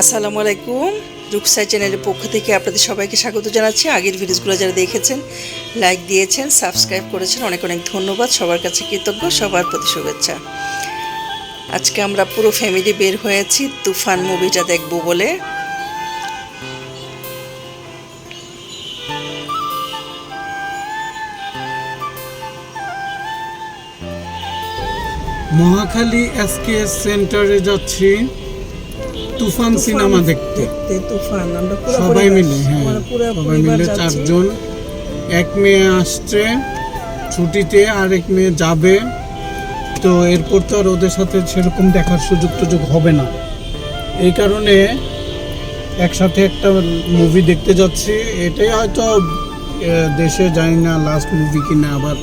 আসসালামু আলাইকুম। রুকসাই চ্যানেলের পক্ষ থেকে আপনাদের সবাইকে স্বাগত জানাচ্ছি। আগের ভিডিওসগুলো যারা দেখেছেন, লাইক দিয়েছেন, সাবস্ক্রাইব করেছেন, অনেক অনেক ধন্যবাদ। সবার কাছে কৃতজ্ঞ, সবার প্রতি শুভেচ্ছা। আজকে আমরা পুরো ফ্যামিলি বের হয়েছি, তুফান মুভিটা দেখব বলে। মহাখালী এসকেএস সেন্টারে যাচ্ছি। তুফান সিনেমা দেখতে তুফান। আমরা সবাই মিলে হ্যাঁ সবাই মিলে চারজন। এক মেয়ে আসছে ছুটিতে আর এক মেয়ে যাবে। তো এরপর তো আর ওদের সাথে সেরকম দেখার সুযোগ টুযোগ হবে না। এই কারণে একসাথে একটা মুভি দেখতে যাচ্ছি। এটাই হয়তো দেশে জানি না লাস্ট মুভি কিনা আবার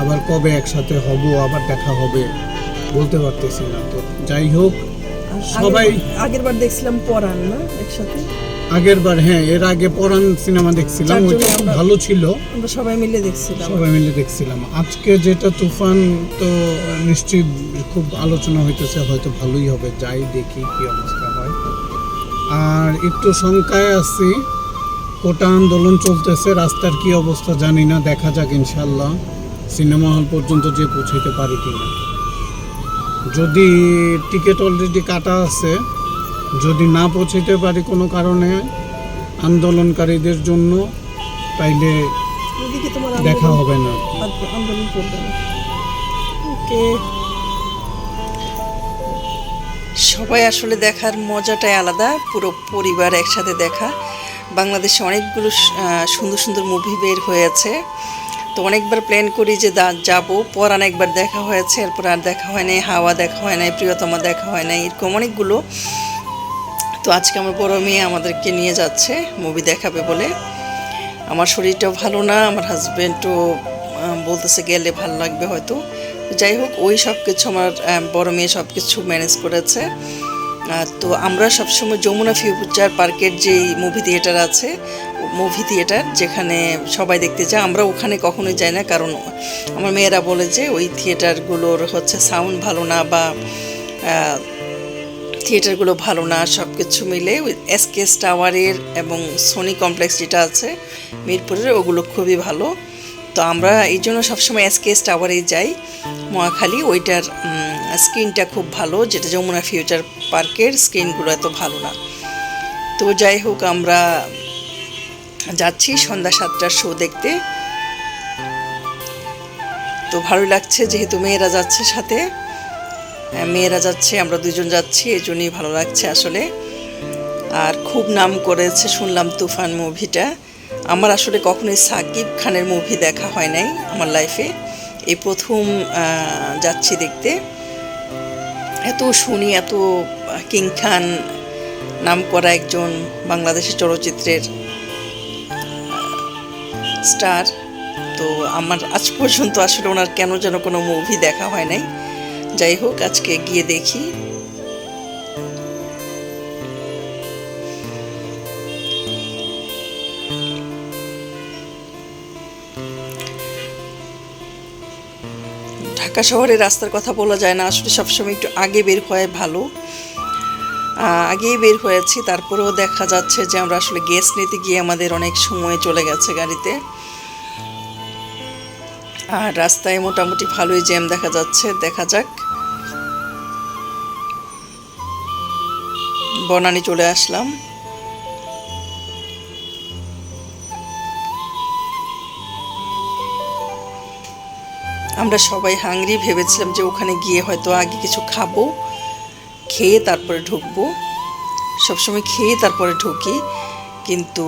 আবার কবে একসাথে হব আবার দেখা হবে বলতে পারতেছি না। তো যাই হোক সবাই আগের বার দেখছিলাম পরান না একসাথে? আগের বার হ্যাঁ এর আগে পরান সিনেমা দেখছিলাম ওইটা খুব ভালো ছিল। আমরা সবাই মিলে দেখছিলাম। সবাই মিলে দেখছিলাম। আজকে যেটা তুফান তো নিশ্চয়ই খুব আলোচনা হইতেছে হয়তো ভালোই হবে যাই দেখি কি অবস্থা হয়। আর একটু শঙ্কায় আছি কোটা আন্দোলন চলতেছে রাস্তার কি অবস্থা জানি না দেখা যাক ইনশাল্লাহ সিনেমা হল পর্যন্ত যে পৌঁছাইতে পারি কিনা। যদি টিকিট অলরেডি কাটা আছে, যদি না পৌঁছাইতে পারি কোনো কারণে আন্দোলনকারীদের জন্য, তাইলে দেখা হবে না। সবাই আসলে দেখার মজাটাই আলাদা, পুরো পরিবার একসাথে দেখা। বাংলাদেশে অনেকগুলো সুন্দর সুন্দর মুভি বের হয়েছে। তো অনেকবার প্ল্যান করি যে যাব। পর অনেকবার দেখা হয়েছে, এরপর আর দেখা হয় নাই, হাওয়া দেখা হয় নাই, প্রিয়তমা দেখা হয় নাই, এরকম অনেকগুলো। তো আজকে আমার বড় মেয়ে আমাদেরকে নিয়ে যাচ্ছে মুভি দেখাবে বলে। আমার শরীরটাও ভালো না, আমার হাজব্যান্ডও বলতেছে গেলে ভালো লাগবে হয়তো। যাই হোক, ওই সব কিছু আমার বড় মেয়ে সব কিছু ম্যানেজ করেছে তো আমরা সবসময় যমুনা ফিউচার পার্কের যেই মুভি থিয়েটার আছে মুভি থিয়েটার যেখানে সবাই দেখতে যায় আমরা ওখানে কখনোই যাই না, কারণ আমার মেয়েরা বলে যে ওই থিয়েটারগুলোর হচ্ছে সাউন্ড ভালো না বা থিয়েটারগুলো ভালো না সব কিছু মিলে এসকেএস টাওয়ারের এবং সোনি কমপ্লেক্স যেটা আছে, মিরপুরের, ওগুলো খুবই ভালো। তো আমরা এই জন্য সবসময় এসকেএস টাওয়ারেই যাই। মহাখালী ওইটার স্ক্রিনটা খুব ভালো, যেটা যমুনা ফিউচার পার্কের স্ক্রিনগুলো এত ভালো না। তো যাই হোক, আমরা যাচ্ছি সন্ধ্যা সাতটার শো দেখতে। তো ভালো লাগছে যেহেতু মেয়েরা যাচ্ছে সাথে। মেয়েরা যাচ্ছে, আমরা দুজন যাচ্ছি, এই জন্যই ভালো লাগছে আসলে। আর খুব নাম করেছে, শুনলাম তুফান মুভিটা। আমার আসলে কখনোই সাকিব খানের মুভি দেখা হয় নাই আমার লাইফে এই প্রথম যাচ্ছি দেখতে। এত শুনি, এত কিং খান নাম করা একজন বাংলাদেশের চলচ্চিত্রের স্টার তো আমার আজ পর্যন্ত আসলে ওনার কেন যেন কোনো মুভি দেখা হয় নাই। যাই হোক, আজকে গিয়ে দেখি। ঢাকা শহরের রাস্তার কথা বলা যায় না, আসলে সবসময় একটু আগে বের হয় ভালো। আগেই বের হয়েছি, তারপরেও দেখা যাচ্ছে যে আমরা আসলে গ্যাস নিতে গিয়ে আমাদের অনেক সময় চলে গেছে গাড়িতে। আর রাস্তায় মোটামুটি ভালোই জ্যাম দেখা যাচ্ছে, দেখা যাক। বনানি চলে আসলাম। আমরা সবাই হাংরি ভেবেছিলাম যে ওখানে গিয়ে হয়তো আগে কিছু খাব। খেয়ে তারপরে ঢুকবো। সবসময় খেয়ে তারপরে ঢুকি। কিন্তু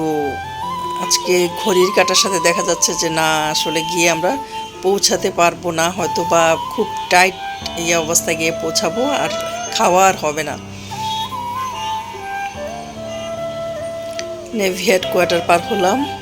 আজকে ঘড়ির কাটার সাথে দেখা যাচ্ছে যে, না, আসলে গিয়ে আমরা পৌঁছাতে পারব না। হয়তো বা খুব টাইট এই অবস্থায় গিয়ে পৌঁছাবো আর খাওয়া আর হবে না। নেভি হেডকোয়ার্টার পার হলাম।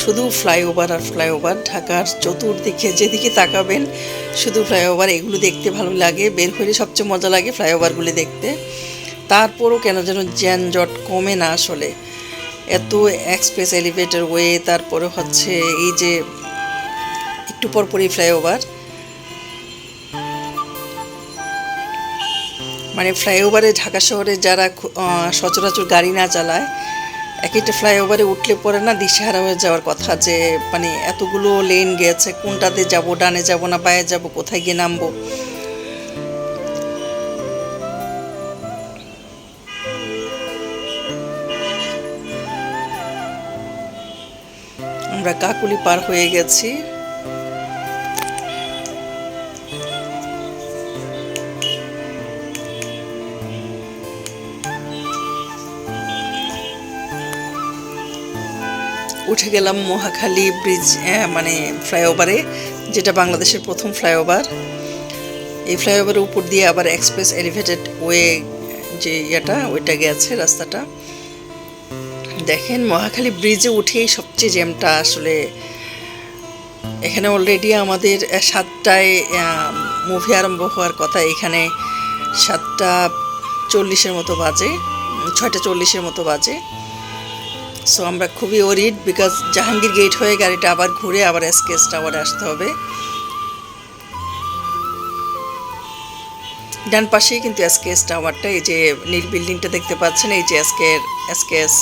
শুধু ফ্লাইওভার আর ফ্লাইওভার ঢাকার চতুর্দিকে যেদিকে তাকাবেন, শুধু ফ্লাইওভার এগুলো দেখতে ভালো লাগে। বের হলে সবচেয়ে মজা লাগে ফ্লাইওভারগুলি দেখতে। তারপরও কেন যেন যানজট কমে না আসলে। এত এক্সপ্রেস এলিভেটর ওয়ে তারপরে হচ্ছে এই যে একটু পরপরই ফ্লাইওভার মানে ফ্লাইওভারে ঢাকা শহরে যারা সচরাচর গাড়ি না চালায় এক একটা ফ্লাইওভারে উঠলে পরে না দিশেহারা হয়ে যাওয়ার কথা যে মানে এতগুলো লেন গেছে, কোনটাতে যাব, ডানে যাব না বায়ে যাব, কোথায় গিয়ে নামবো? আমরা কাকুলি পার হয়ে গেছি। উঠে গেলাম মহাখালী ব্রিজ মানে ফ্লাইওভারে, যেটা বাংলাদেশের প্রথম ফ্লাইওভার। এই ফ্লাইওভারের উপর দিয়ে আবার এক্সপ্রেস এলিভেটেড ওয়ে যে ইয়েটা, ওইটা গেছে রাস্তাটা। দেখেন, মহাখালী ব্রিজে উঠেই সবচেয়ে জ্যামটা আসলে, এখানে অলরেডি আমাদের সাতটায় মুভি আরম্ভ হওয়ার কথা। এখানে সাতটা চল্লিশের মতো বাজে ছয়টা চল্লিশের মতো বাজে। সো আমরা খুবই ওরিড বিকজ জাহাঙ্গীর গেট হয়ে গাড়িটা আবার ঘুরে আবার এসকেএস টাওয়ারে আসতে হবে। ডান পাশেই কিন্তু এসকেএস টাওয়ারটা এই যে নীল বিল্ডিংটা দেখতে পাচ্ছেন, এই যে এসকে এসকেএস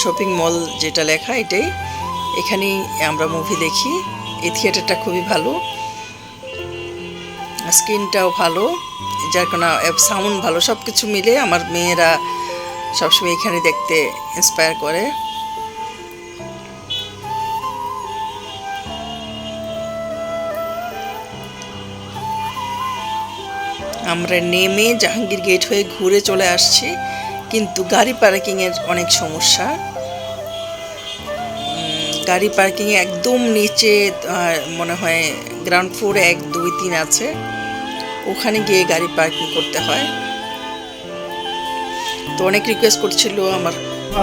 শপিং মল যেটা লেখা এটাই। এখানেই আমরা মুভি দেখি। এই থিয়েটারটা খুবই ভালো। স্ক্রিনটাও ভালো। যার কোনো সাউন্ড ভালো সব কিছু মিলে আমার মেয়েরা সবসময় এখানে দেখতে ইন্সপায়ার করে। আমরা নেমে জাহাঙ্গীর গেট হয়ে ঘুরে চলে আসছি কিন্তু গাড়ি পার্কিংয়ের অনেক সমস্যা। গাড়ি পার্কিংয়ে একদম নিচে মনে হয় গ্রাউন্ড ফ্লোরে এক দুই তিন আছে। ওখানে গিয়ে গাড়ি পার্কিং করতে হয়। তো অনেক রিকোয়েস্ট করছিল আমার।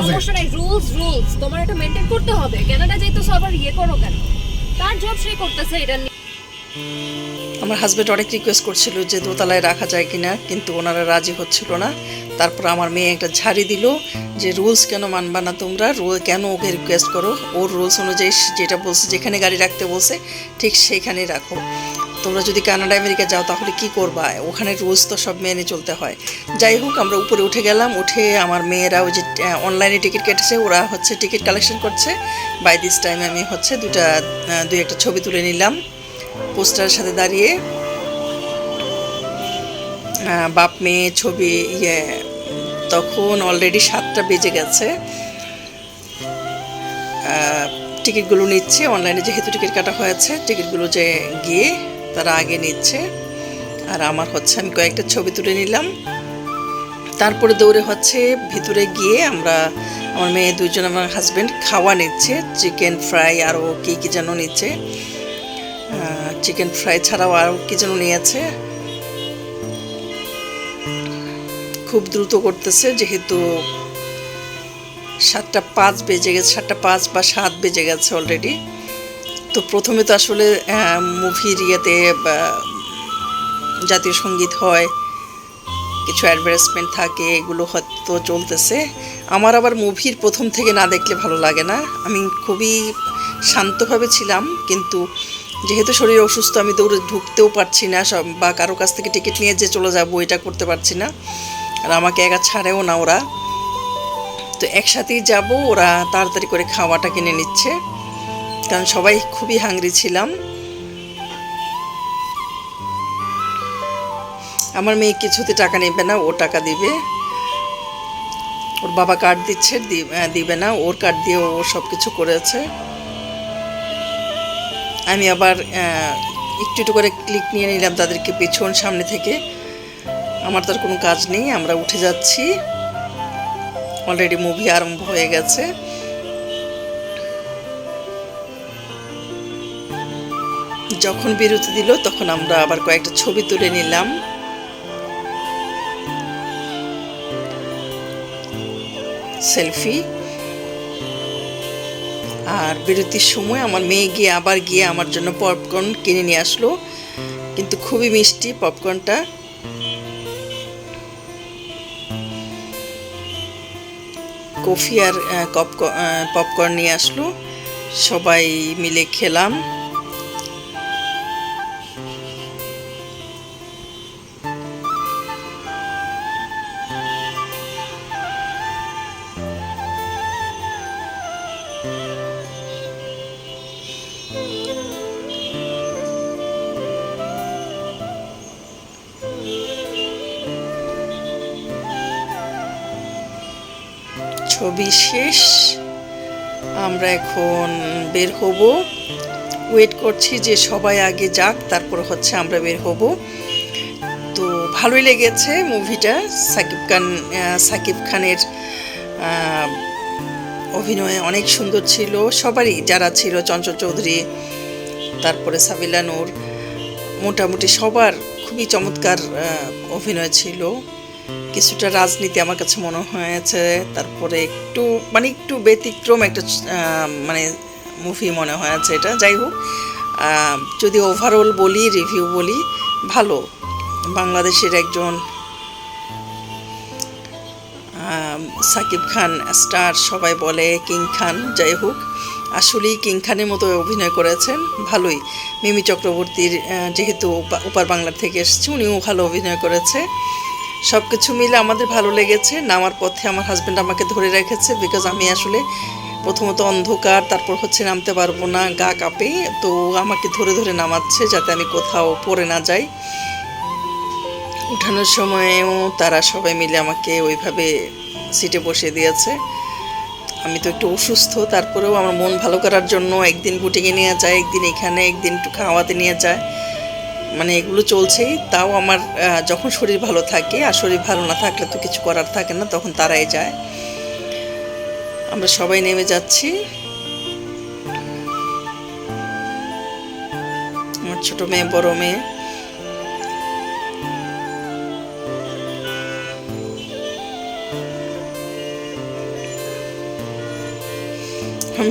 সমস্যা নাই রুলস রুলস তোমার এটা মেনটেন করতে হবে। কানাডা আবার ইয়ে করো কেন? তার জব সে করতেছে এটা আমার হাজব্যান্ড অনেক রিকোয়েস্ট করছিল যে দোতলায় রাখা যায় কিনা, কিন্তু ওনারা রাজি হচ্ছিল না। তারপর আমার মেয়ে একটা ঝাড়ি দিল যে রুলস কেন মানবা না তোমরা? রুল কেন ওকে রিকোয়েস্ট করো? ওর রুলস অনুযায়ী যেটা বলছে, যেখানে গাড়ি রাখতে বলছে, ঠিক সেখানেই রাখো। তোমরা যদি কানাডা, আমেরিকা যাও, তাহলে কি করবা? ওখানে রুলস তো সব মেনে চলতে হয়। যাই হোক, আমরা উপরে উঠে গেলাম, উঠে আমার মেয়েরা ওই যে অনলাইনে টিকিট কেটেছে, ওরা হচ্ছে টিকিট কালেকশন করছে। বাই দিস টাইম আমি হচ্ছে দুটা দুই একটা ছবি তুলে নিলাম। পোস্টারের সাথে দাঁড়িয়ে বাপ মেয়ে ছবি ইয়ে তখন অলরেডি সাতটা বেজে গেছে। টিকিটগুলো নিচ্ছে অনলাইনে যেহেতু টিকিট কাটা হয়েছে, টিকিটগুলো যে গিয়ে তারা আগে নিচ্ছে। আর আমার হচ্ছে, আমি কয়েকটা ছবি তুলে নিলাম। তারপরে দৌড়ে হচ্ছে, ভিতরে গিয়ে আমরা, আমার মেয়ে দুজন আমার হাজব্যান্ড খাওয়া নিচ্ছে চিকেন ফ্রাই আরও কী কী যেন নিচ্ছে। চিকেন ফ্রাই ছাড়াও আরও কি যেন নিয়েছে। খুব দ্রুত করতেছে, যেহেতু সাতটা পাঁচ বেজে গেছে, সাতটা পাঁচ বা সাত বেজে গেছে অলরেডি তো প্রথমে তো আসলে মুভির ইয়েতে জাতীয় সংগীত হয়, কিছু অ্যাডভার্টাইজমেন্ট থাকে, এগুলো হয়তো চলতেছে। আমার আবার মুভির প্রথম থেকে না দেখলে ভালো লাগে না। আমি খুবই শান্তভাবে ছিলাম, কিন্তু যেহেতু শরীর অসুস্থ, আমি দৌড়ে ঢুকতেও পারছি না বা কারও কাছ থেকে টিকিট নিয়ে যে চলে যাব, এটা করতে পারছি না। আর আমাকে একা ছাড়েও না ওরা। তো একসাথেই যাব, ওরা তাড়াতাড়ি করে খাওয়াটা কিনে নিচ্ছে। কারণ সবাই খুবই হাংরি ছিলাম। আমার মেয়ে কিছুতে টাকা নেবে না, ও টাকা দিবে। ওর বাবা কার্ড দিচ্ছে দিবে না, ওর কার্ড দিয়ে ও সব কিছু করেছে। আমি আবার একটু একটু করে ক্লিক নিয়ে নিলাম তাদেরকে পেছন সামনে থেকে। আমার তার কোনো কাজ নেই, আমরা উঠে যাচ্ছি। অলরেডি মুভি আরম্ভ হয়ে গেছে। যখন বিরতি দিল, তখন আমরা আবার কয়েকটা ছবি তুলে নিলাম। সেলফি আর বিরতির সময় আমার মেয়ে গিয়ে আবার গিয়ে আমার জন্য পপকর্ন কিনে নিয়ে আসলো। কিন্তু খুবই মিষ্টি পপকর্নটা। কফি আর পপকর্ন নিয়ে আসলো। সবাই মিলে খেলাম। ছবি শেষ আমরা এখন বের হব। ওয়েট করছি যে সবাই আগে যাক, তারপর হচ্ছে আমরা বের হব। তো ভালোই লেগেছে মুভিটা। সাকিব খান সাকিব খানের অভিনয় অনেক সুন্দর ছিল। সবারই যারা ছিল, চঞ্চল চৌধুরী, তারপরে সাবিলা নূর, মোটামুটি সবার খুবই চমৎকার অভিনয় ছিল। কিছুটা রাজনীতি আমার কাছে মনে হয়েছে। তারপরে একটু মানে একটু ব্যতিক্রম একটা মানে মুভি মনে হয়েছে এটা। যাই হোক যদি ওভারঅল বলি রিভিউ বলি, ভালো। বাংলাদেশের একজন সাকিব খান স্টার সবাই বলে কিং খান। যাই হোক, আসলেই কিং খানের মতো অভিনয় করেছেন, ভালোই। মিমি চক্রবর্তীর যেহেতু উপার বাংলার থেকে এসেছে, উনিও ভালো অভিনয় করেছে। সব কিছু মিলে আমাদের ভালো লেগেছে, নামার পথে আমার হাজব্যান্ড আমাকে ধরে রেখেছে বিকজ আমি আসলে প্রথমত অন্ধকার, তারপর হচ্ছে নামতে পারব না, গা কাঁপে, তো আমাকে ধরে ধরে নামাচ্ছে যাতে আমি কোথাও পড়ে না যাই। উঠানোর সময়েও তারা সবাই মিলে আমাকে ওইভাবে সিটে বসিয়ে দিয়েছে। আমি তো একটু অসুস্থ, তারপরেও আমার মন ভালো করার জন্য একদিন বুটিংয়ে নিয়ে যায়, একদিন এখানে, একদিন একটু খাওয়াতে নিয়ে যায়। মানে এগুলো চলছেই, তাও আমার যখন শরীর ভালো থাকে, আর শরীর ভালো না থাকলে তো কিছু করার থাকে না, তখন তারাই যায়। আমরা সবাই নেমে যাচ্ছি। আমার ছোট মেয়ে, বড় মেয়ে।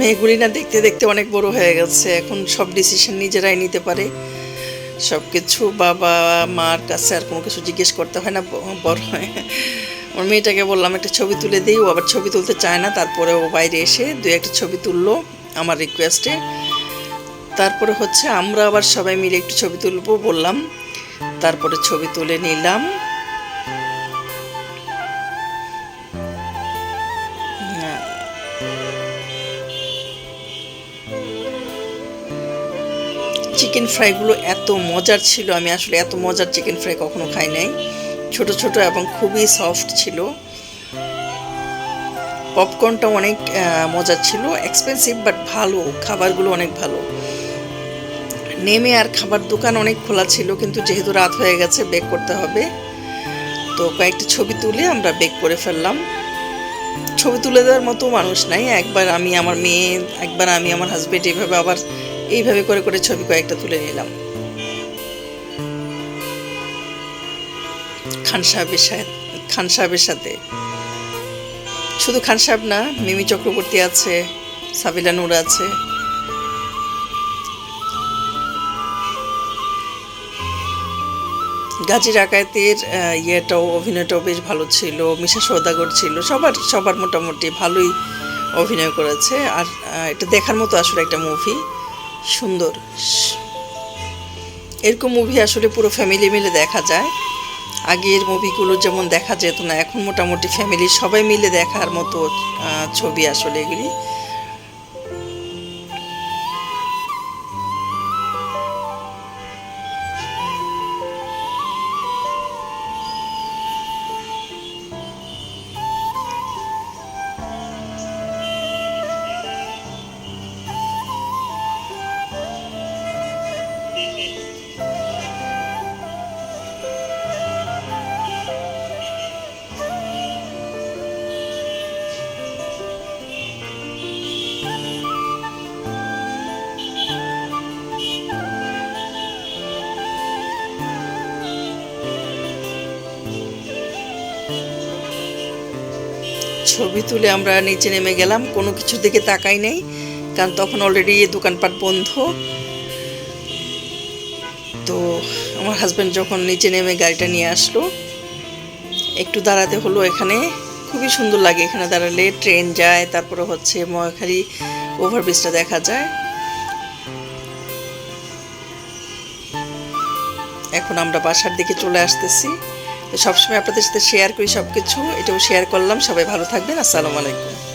মেয়েগুলি না দেখতে দেখতে অনেক বড় হয়ে গেছে, এখন সব ডিসিশন নিজেরাই নিতে পারে। সব কিছু বাবা, মার কাছে আর কোনো কিছু জিজ্ঞেস করতে হয় না বড় হয়। ওর মেয়েটাকে বললাম, একটা ছবি তুলে দিই। ও আবার ছবি তুলতে চায় না। তারপরে ও বাইরে এসে দু একটা ছবি তুললো আমার রিকোয়েস্টে তারপরে হচ্ছে আমরা আবার সবাই মিলে একটু ছবি তুলবো বললাম। তারপরে ছবি তুলে নিলাম। চিকেন ফ্রাইগুলো এত মজার ছিল, আমি আসলে এত মজার চিকেন ফ্রাই কখনো খাই নাই। ছোট ছোট এবং খুবই সফট ছিল। পপকর্নটা অনেক মজার ছিল। এক্সপেন্সিভ বাট ভালো, খাবারগুলো অনেক ভালো। নেমে আর খাবার দোকান অনেক খোলা ছিল, কিন্তু যেহেতু রাত হয়ে গেছে বেক করতে হবে। তো কয়েকটা ছবি তুলে আমরা বেক করে ফেললাম। ছবি তুলে দেওয়ার মতো মানুষ নাই। একবার আমি আমার মেয়ে, একবার আমি আমার হাজবেন্ড এইভাবে আবার এইভাবে করে করে ছবি কয়েকটা তুলে নিলাম। খান সাহেবের সাথে, খান সাহেবের সাথে। শুধু খান সাহেব না, মিমি চক্রবর্তী আছে, সাবিলা নূর আছে। গাজী রাকায়েতের ইয়েটাও, অভিনয়টাও বেশ ভালো ছিল, মিশা সৌদাগর ছিল, সবার সবার মোটামুটি ভালোই অভিনয় করেছে। আর এটা দেখার মতো আসলে একটা মুভি সুন্দর। এরকম মুভি আসলে পুরো ফ্যামিলি মিলে দেখা যায়। আগের মুভিগুলো যেমন দেখা যেত না, এখন মোটামুটি ফ্যামিলি সবাই মিলে দেখার মতো ছবি আসলে এগুলি। ছবি তুলে আমরা নিচে নেমে গেলাম। কোনো কিছুর দিকে তাকাই নেই, কারণ তখন অলরেডি দোকানপাট বন্ধ। তো আমার হাজব্যান্ড যখন নিচে নেমে গাড়িটা নিয়ে আসলো, একটু দাঁড়াতে হলো এখানে। খুবই সুন্দর লাগে এখানে দাঁড়ালে ট্রেন যায়, তারপরে হচ্ছে মহাখালী ওভারব্রিজটা দেখা যায়। এখন আমরা বাসার দিকে চলে আসতেছি। সবসময় আপনাদের সাথে শেয়ার করি সব কিছু এটাও শেয়ার করলাম। সবাই ভালো থাকবেন। আসসালামু আলাইকুম।